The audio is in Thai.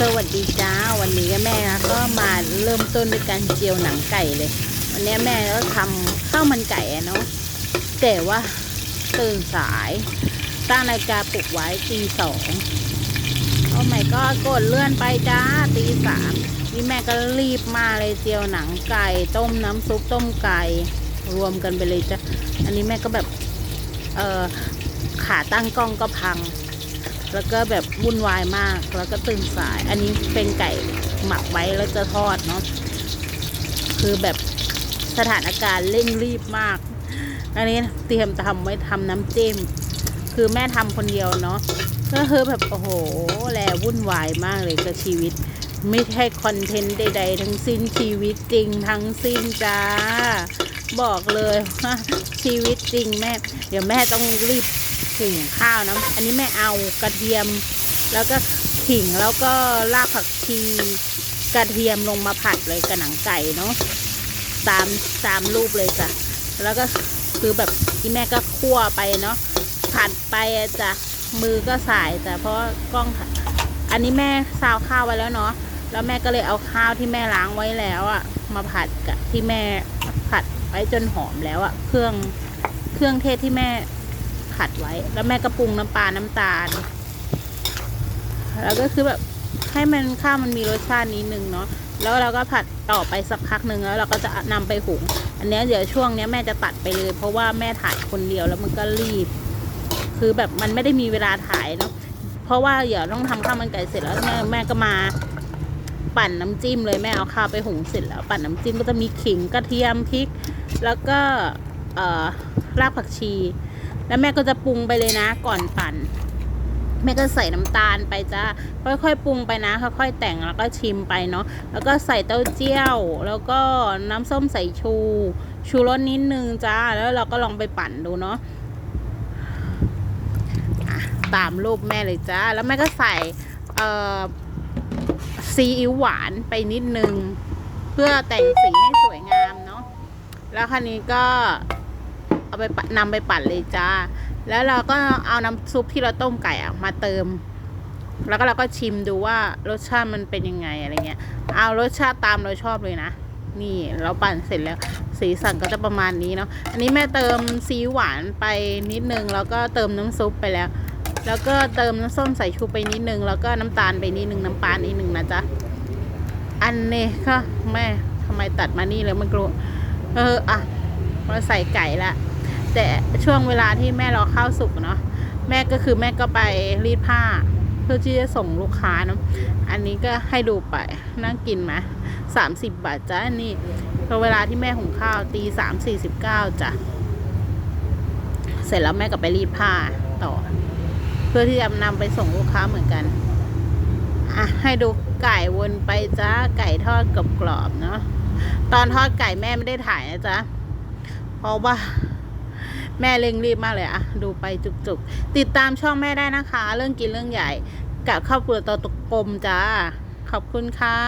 สวัสดีจ้าวันนี้แม่ก็มาเริ่มต้นด้วยการเจียวหนังไก่เลย วันนี้แม่ก็ทำข้าวมันไก่เนาะแต่ว่าตื่นสายตั้งนาฬิกาปลุกไว้ตีสองโอ้ไม่ก็กดเลื่อนไปจ้าตีสามนี่แม่ก็รีบมาเลยเจียวหนังไก่ ต้มน้ำซุปต้มไก่รวมกันไปเลยจ้ะอันนี้แม่ก็แบบ เออขาตั้งกล้องก็พัง แล้วก็แบบวุ่นวายมาก แล้วก็ตื่นสาย อันนี้เป็นไก่หมักไว้แล้วจะทอดเนาะ คือแบบสถานการณ์เร่งรีบมาก อันนี้เตรียมทำไว้ทำน้ำจิ้ม คือแม่ทำคนเดียวเนาะ ก็คือแบบโอ้โห แลวุ่นวายมากเลยกับชีวิต ไม่ใช่คอนเทนต์ใด ๆ ทั้งสิ้นชีวิตจริงทั้งสิ้นจ้า บอกเลยว่าชีวิตจริงแม่ เดี๋ยวแม่ต้องรีบ หุงข้าวนะอันนี้แม่เอากระเทียม แล้วก็ขิงแล้วก็รากผักชีกระเทียมลงมาผัดเลยกับหนังไก่เนาะตามตามรูปเลยจ้ะแล้วก็คือแบบที่แม่ก็คั่วไปเนาะผัดไปจ้ะมือก็สายจ้ะเพราะกล้องอันนี้แม่ซาวข้าวไว้แล้วเนาะแล้วแม่ก็เลยเอาข้าวที่แม่ล้างไว้แล้วอะมาผัดกับที่แม่ผัดไว้จนหอมแล้วอะเครื่องเครื่องเทศที่แม่ ผัดไว้ แล้วแม่ก็ปรุงน้ำปลาน้ำตาล แล้วก็คือแบบให้มันข้าวมันมีรสชาตินิดนึงเนาะแล้วเราก็ผัดต่อไปสักพักหนึ่งแล้วเราก็จะนำไปหุง อันเนี้ยเดี๋ยวช่วงเนี้ยแม่จะตัดไปเลย เพราะว่าแม่ถ่ายคนเดียวแล้วมันก็รีบ คือแบบมันไม่ได้มีเวลาถ่ายเนาะเพราะว่าเดี๋ยวต้องทำข้าวมันไก่เสร็จแล้วแม่แม่ก็มาปั่นน้ำจิ้มเลยแม่เอาข้าวไปหุงเสร็จแล้วปั่นน้ำจิ้มก็จะมีขิงกระเทียมพริก แล้วก็เอ่อ รากผักชี แล้วแม่ก็จะปรุงไปเลยนะก่อนปั่น แม่ก็ใส่น้ำตาลไปจ้าค่อยๆปรุงไปนะค่อยๆแต่งแล้วก็ชิมไปเนาะแล้วก็ใส่เต้าเจี้ยว แล้วก็น้ำส้มสายชู ชูรสนิดนึงจ้า แล้วเราก็ลองไปปั่นดูเนาะตามรูปแม่เลยจ้า แล้วแม่ก็ใส่เอ่อซีอิ๊วหวานไปนิดนึง เพื่อแต่งสีให้สวยงามเนาะ แล้วคันนี้ก็ เอาไปนำไปปั่นเลยจ้า แล้วเราก็เอาน้ำซุปที่เราต้มไก่อะมาเติม แล้วก็เราก็ชิมดูว่ารสชาติมันเป็นยังไงอะไรเงี้ย เอารสชาติตามเราชอบเลยนะ นี่เราปั่นเสร็จแล้ว สีสันก็จะประมาณนี้เนาะ อันนี้แม่เติมซีอิ๊วหวานไปนิดนึงแล้วก็เติมน้ำซุปไปแล้ว แล้วก็เติมน้ำส้มสายชูไปนิดนึง แล้วก็น้ำตาลไปนิดนึงน้ำปลานิดนึงนะจ๊ะ อันนี้ก็แม่ทำไมตัดมานี่เลยมันกลัวเออ อะมาใส่ไก่ละ แต่ช่วงเวลาที่แม่รอข้าวสุกเนาะแม่ก็คือแม่ก็ไปรีดผ้า เพื่อที่จะส่งลูกค้าเนาะอันนี้ก็ให้ดูไปน่ากินไหมสามสิบบาทจ้าอันนี้พอเวลาที่แม่หุงข้าวตีสามสี่สิบเก้าจ้ะเสร็จแล้วแม่ก็ไปรีดผ้าต่อ เพื่อที่จะนำไปส่งลูกค้าเหมือนกันอะให้ดูไก่วนไปจ้าไก่ทอดกรอบๆเนาะตอนทอดไก่แม่ไม่ได้ถ่ายนะจ๊ะเพราะว่า แม่เร่งรีบมากเลยอะดูไปจุกๆ ติดตามช่องแม่ได้นะคะ เรื่องกินเรื่องใหญ่กับข้าวเปลือกตอตกกลมจ้า ขอบคุณค่ะ